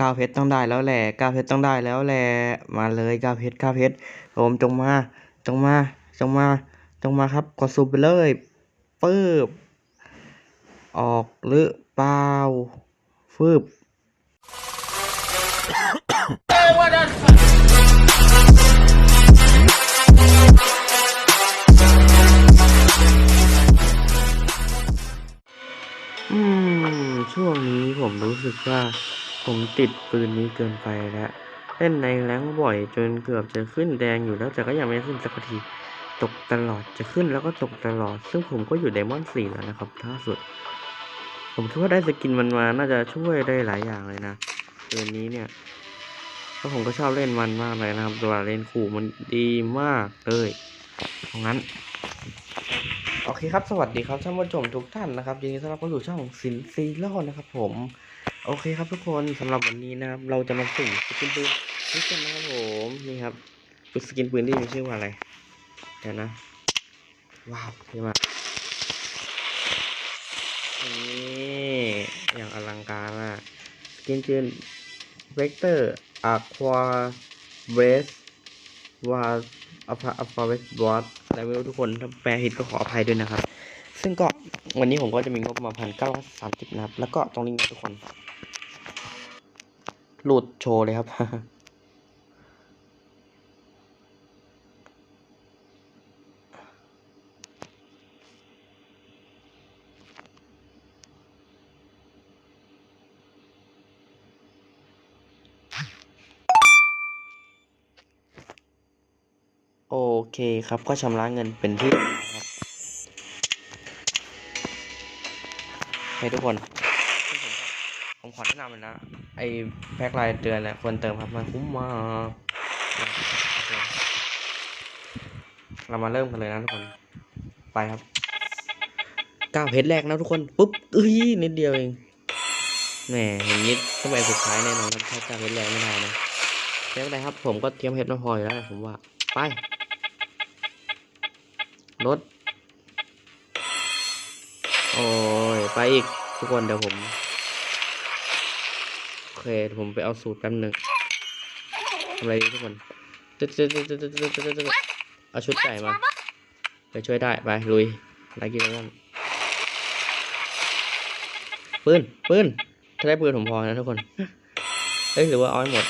ก้าวเพชรต้องได้แล้วแหละก้าวเพชรต้องได้แล้วแหละมาเลยก้าวเพชรก้าวเพชรผมจงมาจงมาจงมาจงมาครับกดสูบไปเลยปื๊บออกหรือเปล่าฟืบอืม ช่วงนี้ผมรู้สึกว่า ผมติดปืนนี้เกินไปแล้วเล่นในแรงบ่อยจนเกือบจะขึ้นแดงอยู่แล้วแต่ก็ยังไม่ขึ้นสักทีตกตลอดจะขึ้นแล้วก็ตกตลอด ซึ่งผมก็อยู่ไดมอนด์สี่แล้วนะครับล่าสุด ผมคิดว่าได้สกินมันมาน่าจะช่วยได้หลายอย่างเลยนะปืนนี้เนี่ยเพราะผมก็ชอบเล่นมันมากเลยนะครับ ตัวเล่นขู่มันดีมากเลยเพราะงั้นโอเคครับสวัสดีครับท่านผู้ชมทุกท่านนะครับยินดีต้อนรับเข้าสู่ช่องสินซีโร่นะครับผม โอเคครับทุกคนสำหรับวันนี้นะครับ เราจะมาสุ่มสกินปืนนี่กันนะครับผมนี่ครับปืนสกินปืนที่มีชื่อว่าอะไรเดี๋ยวนะ ว้าวเท่มากนี่อย่างอลังการอะสกินปืนเวกเตอร์อะควาเวสวาอัฟอัฟาเวสบอสอะไรไม่รู้ทุกคนถ้าแปลผิดก็ขออภัยด้วยนะครับ ซึ่งก็วันนี้ผมก็จะมีงบประมาณพันเก้าร้อยสามสิบนะครับ แล้วก็ตรงนี้นะทุกคน หลุดโชว์เลยครับ โอเคครับก็ชำระเงินเป็นที่ครับให้ทุกคน ขอแนะนำเลยนะ ไอแพ็ครายเดือนเนี่ยควรเติมครับมันคุ้มมากเรามาเริ่มกันเลยนะทุกคน ไปครับก้าวเพชรแรกนะทุกคน ปุ๊บเอ้ยนิดเดียวเองแหมอย่างนี้ต้องเป็นสุดท้ายแน่นอนครับถ้าเก้าเพชรแรกไม่ได้นะไม่เป็นไรครับ ผมก็เตรียมเพชรมาพออยู่แล้วผมว่า ไปรถโอ้ย ไปอีกทุกคนเดี๋ยวผม เคผมไปเอาสูตรแป๊บหนึ่งทำอะไรทุกคนเอาชุดไก่มาไปช่วยได้ ไป ลุยไลกินแล้วปืนปืนถ้าได้ปืนผมพอนะทุกคน เอ้ยหรือว่าเอาให้หมด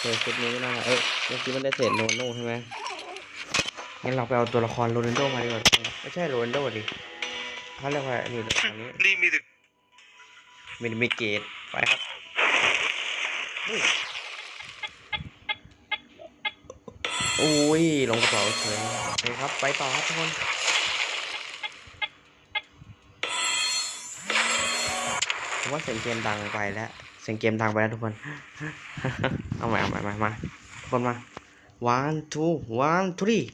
เจอชุดนี้ก็น่าเอ้ยเมื่อกี้มันได้เศษโรนโน่ใช่ไหมงั้นเราไปเอาตัวละครโรนัลโดมาดีกว่าไม่ใช่โรนัลโดดิเขาเรียกว่านี่เลยอันนี้ มินมิเกตไปครับอุ้ยอุ้ยลงกระเป๋าเฉยโอเคครับ ไปต่อครับทุกคนผมว่าเสียงเกมดังไปแล้ว เสียงเกมดังไปแล้วทุกคน เอาใหม่เอาใหม่มามาทุกคนมา one two one three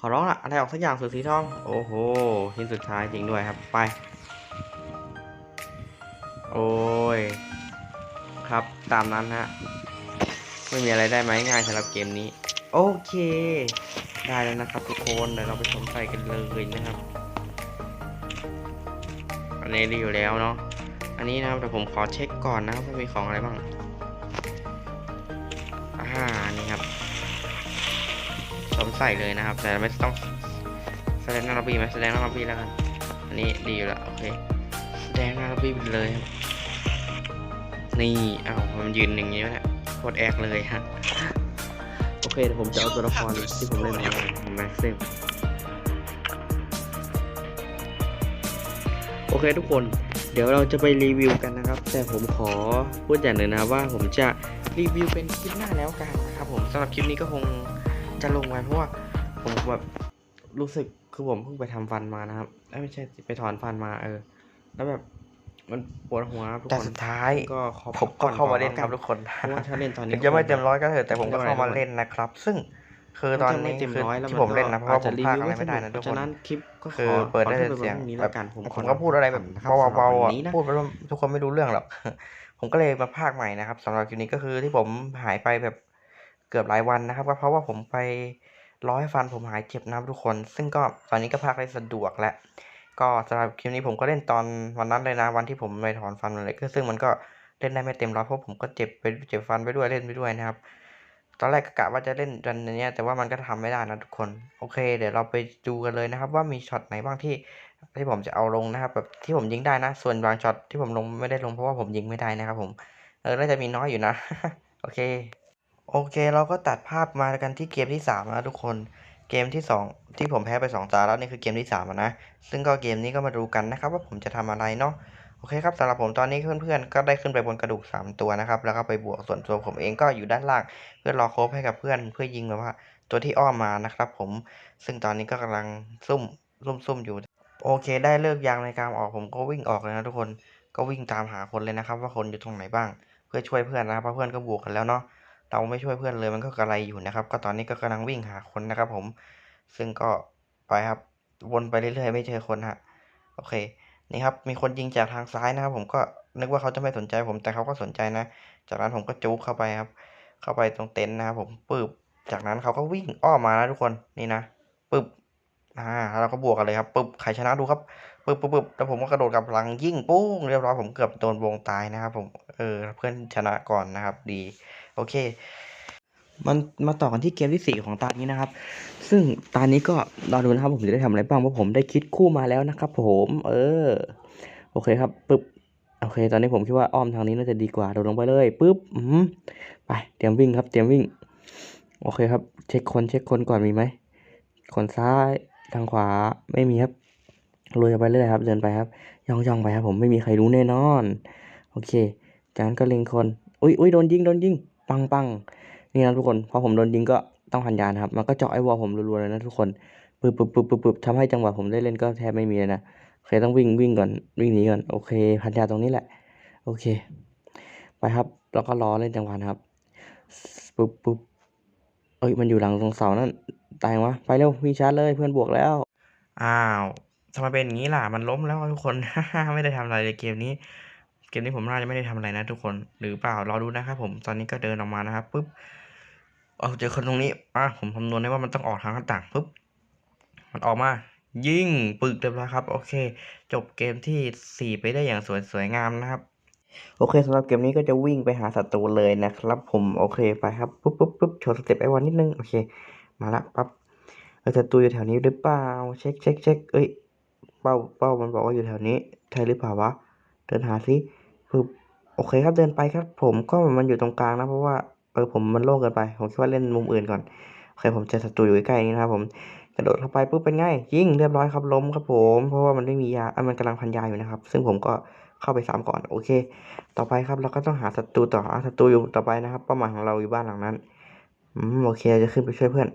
ขอร้องละอะไรออกสักอย่างสุดสีทอง โอ้โหชิ้นสุดท้ายจริงด้วยครับ ไป โอ้ย ครับตามนั้นฮะ ไม่มีอะไรได้ไหมง่ายสำหรับเกมนี้ โอเค ได้แล้วนะครับทุกคนเดี๋ยวเราไปชมใส่กันเลยนะครับ อันนี้ดีอยู่แล้วเนาะอันนี้นะครับแต่ผมขอเช็คก่อนนะครับว่ามีของอะไรบ้างอ่านี่ครับสมใส่เลยนะครับ แต่ไม่ต้องแสดงน้าระบีไหมแสดงน้าระบีแล้วกันอันนี้ดีอยู่แล้วโอเค แดงหน้าระบีไปเลย นี่เอ้ามันยืนอย่างนี้วะเนี่ยโคตรแอกเลยฮะ โอเคเดี๋ยวผมจะเอาตัวละครที่ผมเล่นมาแม็กซิมโอเคทุกคนเดี๋ยวเราจะไปรีวิวกันนะครับ แต่ผมขอพูดอย่างหนึ่งนะว่าผมจะรีวิวเป็นคลิปหน้าแล้วกันนะครับผมสำหรับคลิปนี้ก็คงจะลงไว้เพราะว่าผมแบบรู้สึกคือผมเพิ่งไปทำฟันมานะครับไม่ใช่ไปถอนฟันมาเออ แล้วแบบมันปวดหัวครับทุกแต่คนสุดท้าย ก็ขอผมก็เข้ามาเล่นครับก่อทุกคนเพราะว่าถ้าเล่นตอนนี้ ถึงจะไม่เต็มร้อยก็เถอะแต่ผมก็ไม่เข้าเป็นไรมาเล่นนะครับ ซึ่งคือมันตอนจะไม่นี้เต็มคือร้อยแล้วที่ผมเล่นนะเพราะว่าผมพากอะไรไม่ได้นะเพทุกราะคฉะนนั้นคลิปก็ขคืออเปิดได้ขอแต่ให้เสียงพรุ่งนี้แบแล้บวกันผมผมก็พูดอะไรแบบนะครับเบาๆอะสำหรับวันนี้นะพูดไปว่าทุกคนไม่รู้เรื่องหรอกผมก็เลยมาพากใหม่นะครับสำหรับคลิปนี้ก็คือที่ผมหายไปแบบเกือบหลายวันนะครับ ก็เพราะว่าผมไปร้อยฟันผมหายเจ็บนะครับทุกคน ซึ่งก็ตอนนี้ก็พากได้สะดวกแล้ว ก็สำหรับคลิปนี้ผมก็เล่นตอนวันนั้นเลยนะวันที่ผมไปถอนฟันมาเลยก็ซึ่งมันก็เล่นได้ไม่เต็มร้อยเพราะผมก็เจ็บไปเจ็บฟันไปด้วยเล่นไปด้วยนะครับ ตอนแรกกะว่าจะเล่นกันนเนี้ยแต่ว่ามันก็ทำไม่ได้นะทุกคนโอเค เดี๋ยวเราไปดูกันเลยนะครับ ว่ามีช็อตไหนบ้างที่ที่ผมจะเอาลงนะครับแบบที่ผมยิงได้นะ ส่วนบางช็อตที่ผมลงไม่ได้ลงเพราะว่าผมยิงไม่ได้นะครับ ผมเออน่าจะมีน้อยอยู่นะ โอเค โอเค เราก็ตัดภาพมากันที่เกมที่สามนะทุกคน เกมที่สองที่ผมแพ้ไปสองตาแล้วนี่คือเกมที่สามนะ ซึ่งก็เกมนี้ก็มาดูกันนะครับ ว่าผมจะทำอะไรเนาะโอเคครับสำหรับผมตอนนี้เพื่อนๆก็ได้ขึ้นไปบนกระดูก 3 ตัวนะครับ แล้วก็ไปบวกส่วนตัวผมเองก็อยู่ด้านล่างเพื่อรอโคบให้กับเพื่อนเพื่อยิงแบบว่า ตัวที่อ้อมมานะครับ ผมซึ่งตอนนี้ก็กำลังซุ่มซุ่มซุ่มอยู่ โอเค ได้เลิกยางในการออกผมก็วิ่งออกเลยนะทุกคนก็วิ่งตามหาคนเลยนะครับ ว่าคนอยู่ตรงไหนบ้าง เพื่อช่วยเพื่อนนะครับเพราะเพื่อนก็บวกกันแล้วเนาะ เราไม่ช่วยเพื่อนเลยมันก็กระไรอยู่นะครับ ก็ตอนนี้ก็กำลังวิ่งหาคนนะครับ ผม ซึ่งก็ไปครับ วนไปเรื่อยๆ ไม่เจอคนฮะ โอเค นี่ครับ มีคนยิงจากทางซ้ายนะครับ ผมก็นึกว่าเขาจะไม่สนใจผม แต่เขาก็สนใจนะ จากนั้นผมก็จุกเข้าไปครับ เข้าไปตรงเต็นท์นะครับผมปึ๊บ จากนั้นเขาก็วิ่งอ้อมมานะทุกคน นี่นะปึ๊บอ่าแล้วเราก็บวกกันเลยครับปึ๊บใครชนะดูครับปึ๊บปึ๊บปึ๊บแล้วผมก็กระโดดกับลังยิ่งปุ้งเรียบร้อยผมเกือบโดนวงตายนะครับ ผม เออ เพื่อนชนะก่อนนะครับ ดี โอเค มันมาต่อกันที่เกมที่สี่ของตานี้นะครับ ซึ่งตานี้ก็รอดูนะครับผมจะได้ทำอะไรบ้างเพราะผมได้คิดคู่มาแล้วนะครับ ผม เออ โอเคครับปึ๊บโอเค ตอนนี้ผมคิดว่าอ้อมทางนี้น่าจะดีกว่าโดดลงไปเลยปึ๊บอืมไปเตรียมวิ่งครับ เตรียมวิ่ง โอเคครับ เช็คคนเช็คคนก่อนมีไหมคนซ้ายทางขวาไม่มีครับลุยไปเรื่อยครับ เดินไปครับ ย่องย่องไปครับ ผมไม่มีใครรู้แน่นอน โอเคจากนั้นก็เล็งคน อุ้ยอุ้ยโดนยิงโดนยิง ปังปังนี่นะทุกคนพอผมโดนยิงก็ต้องพันยานะครับ มันก็เจาะไอ้วอลผมรัวๆเลยนะทุกคนปึ๊บปึ๊บปึ๊บปึ๊บปึ๊บทำให้จังหวะผมได้เล่นก็แทบไม่มีเลยนะโอเคต้องวิ่งวิ่งก่อนวิ่งหนีก่อนโอเค พันยาตรงนี้แหละ โอเค ไปครับแล้วก็รอเล่นจังหวะครับปุ๊บปุ๊บเอ้ยมันอยู่หลังตรงเสานั่นตายวะไปเร็ววิ่งชาร์จเลยเพื่อนบวกแล้ว อ้าวทำไมเป็นอย่างนี้ล่ะมันล้มแล้วทุกคน ไม่ได้ทำอะไรเลยเกมนี้ เกมนี้ผมน่าจะไม่ได้ทำอะไรนะทุกคน หรือเปล่ารอดูนะครับผม ตอนนี้ก็เดินออกมานะครับปุ๊บเอาเจอคนตรงนี้อะผมคำนวณได้ว่ามันต้องออกทางหน้าต่างปุ๊บ มันออกมา ยิงปึกเรียบร้อยครับ โอเค จบเกมที่สี่ไปได้อย่างสวยสวยงามนะครับ โอเคสำหรับเกมนี้ก็จะวิ่งไปหาศัตรูเลยนะครับ ผมโอเคไปครับปุ๊บปุ๊บปุ๊บโชว์สเต็ปไอวันนิดนึงโอเค มาละปั๊บเออศัตรูอยู่แถวนี้หรือเปล่าเช็คเช็คเช็คเอ้ยเป้าเป้ามันบอกว่าอยู่แถวนี้ใช่หรือเปล่าวะเดินหาสิ ปึ๊บโอเคครับเดินไปครับผมก็มันอยู่ตรงกลางนะเพราะว่าเออผมมันโล่งเกินไป ผมคิดว่าเล่นมุมอื่นก่อนโอเคผมเจอศัตรูอยู่ใกล้ๆนี้นะครับผมกระโดดเข้าไปปุ๊บเป็นไงยิงเรียบร้อยครับล้มครับผมเพราะว่ามันไม่มียาอะมันกำลังพันยาอยู่นะครับ ซึ่งผมก็เข้าไปซ้ำก่อนโอเค ต่อไปครับเราก็ต้องหาศัตรูต่อศัตรูอยู่ต่อไปนะครับเป้าหมายของเราอยู่บ้านหลังนั้นอืมโอเคจะขึ้นไปช่วยเพื่อน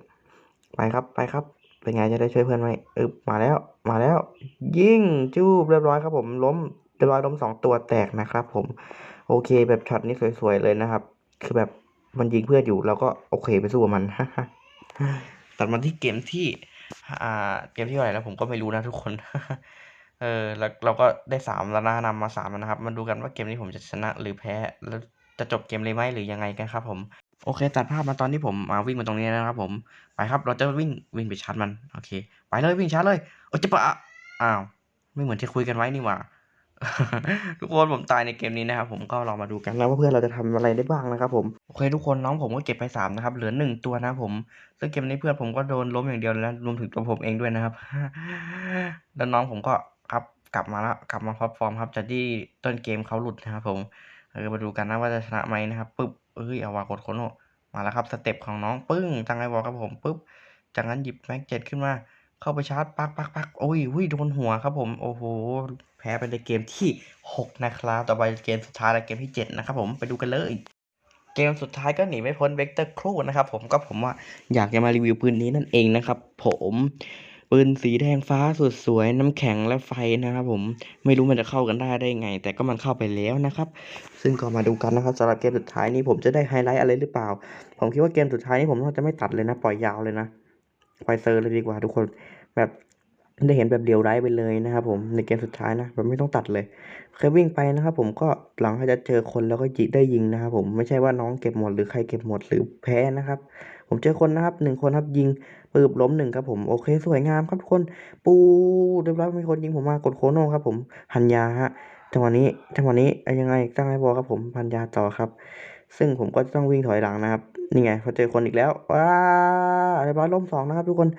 ไปครับไปครับ เป็นไงจะได้ช่วยเพื่อนไหมเออมาแล้วมาแล้ว ยิงจูบเรียบร้อยครับผมล้ม เรียบร้อยล้มสองตัวแตกนะครับ ผม โอเคแบบช็อตนี้สวยๆเลยนะครับ คือแบบมันยิงเพื่อนอยู่เราก็โอเคไปสู้กับมันตัดมาที่เกมที่ อ่า เกมที่เท่าไร่แล้วผมก็ไม่รู้นะทุกคน เออ แล้วเราก็ได้สามแล้วนะนำมาสามนะครับ มาดูกันว่าเกมนี้ผมจะชนะหรือแพ้ แล้วจะจบเกมเลยไหมหรือยังไงกันครับ ผม โอเค ตัดภาพมาตอนที่ผมมาวิ่งมาตรงนี้นะครับ ผม ไปครับ เราจะวิ่งวิ่งไปชาร์จมัน โอเค ไปเลยวิ่งชาร์จเลย โอ้จะปะอ้าว ไม่เหมือนที่คุยกันไว้นี่หว่า ทุกคนผมตายในเกมนี้นะครับผมก็ลองมาดูกันนะว่าเพื่อนเราจะทำอะไรได้บ้างนะครับผมโอเคทุกคนน้องผมก็เก็บไปสามนะครับเหลือหนึ่งตัวนะครับผมซึ่งเกมนี้เพื่อนผมก็โดนล้มอย่างเดียวแล้วรวมถึงตัวผมเองด้วยนะครับแล้วน้องผมก็ครับกลับมาแล้วกลับมาพอฟอร์มครับจากที่ต้นเกมเขาหลุดนะครับผมเออมาดูกันนะว่าจะชนะไหมนะครับปึ๊บเอ้ยเอาวากดโคโนมาแล้วครับสเต็ปของน้องปึ้งจังไงบอกครับผมปึ๊บจากนั้นหยิบแม็กเจ็ดขึ้นมา เข้าไปชาร์จปักปักปักโอ้ยอุ้ยโดนหัวครับผมโอ้โหแพ้ไปในเกมที่ 6 นะครับ ต่อไปเกมสุดท้ายและเกมที่ 7 นะครับผมไปดูกันเลยเกมสุดท้ายก็หนีไม่พ้นเวกเตอร์ครูนะครับผมก็ผมว่าอยากจะมารีวิวปืนนี้นั่นเองนะครับผมปืนสีแดงฟ้าสุดสวยน้ำแข็งและไฟนะครับผมไม่รู้มันจะเข้ากันได้ได้ไง แต่ก็มันเข้าไปแล้วนะครับ ซึ่งก็มาดูกันนะครับสำหรับเกมสุดท้ายนี้ผมจะได้ไฮไลท์อะไรหรือเปล่า ผมคิดว่าเกมสุดท้ายนี้ผมน่าจะไม่ตัดเลยนะ ปล่อยยาวเลยนะ ปล่อยเซอร์เลยดีกว่าทุกคนแบบได้เห็นแบบเดียวไร้ไปเลยนะครับผมในเกมสุดท้ายนะแบบไม่ต้องตัดเลยเคยวิ่งไปนะครับผมก็หลังจากเจอคนแล้วก็ยิได้ยิงนะครับผมไม่ใช่ว่าน้องเก็บหมดหรือใครเก็บหมดหรือแพ้นะครับ ผมเจอคนนะครับหนึ่งคนครับยิงปืบล้มหนึ่งครับผมโอเค สวยงามครับทุกคน ปูเรียบร้อยมีคนยิงผมมากดโคโน่ครับผมหันยาฮะจังหวะนี้จังหวะนี้ยังไงตั้งให้บอลครับผมพันยาต่อครับ ซึ่งผมก็จะต้องวิ่งถอยหลังนะครับ นี่ไงพอเจอคนอีกแล้วว้าเรียบร้อยล้มสองนะครับ ทุกคน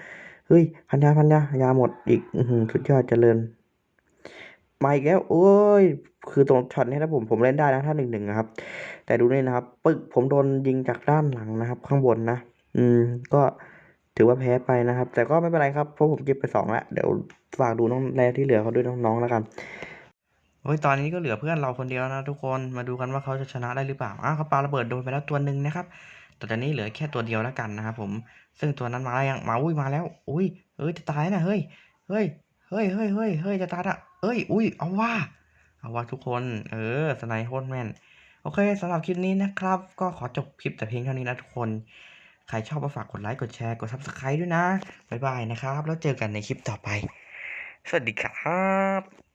เฮ้ย พันยาพันยายาหมดอีกอืสุดยอดเจริญ มาอีกแล้วโอ้ย คือตรงช็อตนี้ถ้าผมผมเล่นได้นะถ้าหนึ่งหนึ่งนะครับ แต่ดูนี่นะครับ ปึ๊กผมโดนยิงจากด้านหลังนะครับ ข้างบนนะ อืม ก็ถือว่าแพ้ไปนะครับ แต่ก็ไม่เป็นไรครับ เพราะผมเก็บไปสองแล้ว เดี๋ยวฝากดูน้องแรที่เหลือเขาด้วยน้องๆแล้วกัน โอ้ยตอนนี้ก็เหลือเพื่อนเราคนเดียวนะทุกคนมาดูกันว่าเขาจะชนะได้หรือเปล่าอ้าวเขาปาระเบิดโดนไปแล้วตัวหนึ่งนะครับแต่ตอนนี้เหลือแค่ตัวเดียวแล้วกันนะครับผมซึ่งตัวนั้นมาแล้วยังมาอุ้ยมาแล้ว อุ้ยเฮ้ยจะตายนะเฮ้ยเฮ้ยเฮ้ยเฮ้ยเฮ้ยเฮ้ยจะตายอะเอ้ยอุ้ยเอาว่าเอาว่าทุกคน เออสไนโคตรแม่นโอเคสำหรับคลิปนี้นะครับ ก็ขอจบคลิปแต่เพียงเท่านี้นะทุกคนใครชอบก็ฝากกดไลค์กดแชร์กด Subscribe ด้วยนะบ๊ายบายนะครับ แล้วเจอกันในคลิปต่อไป สวัสดีครับ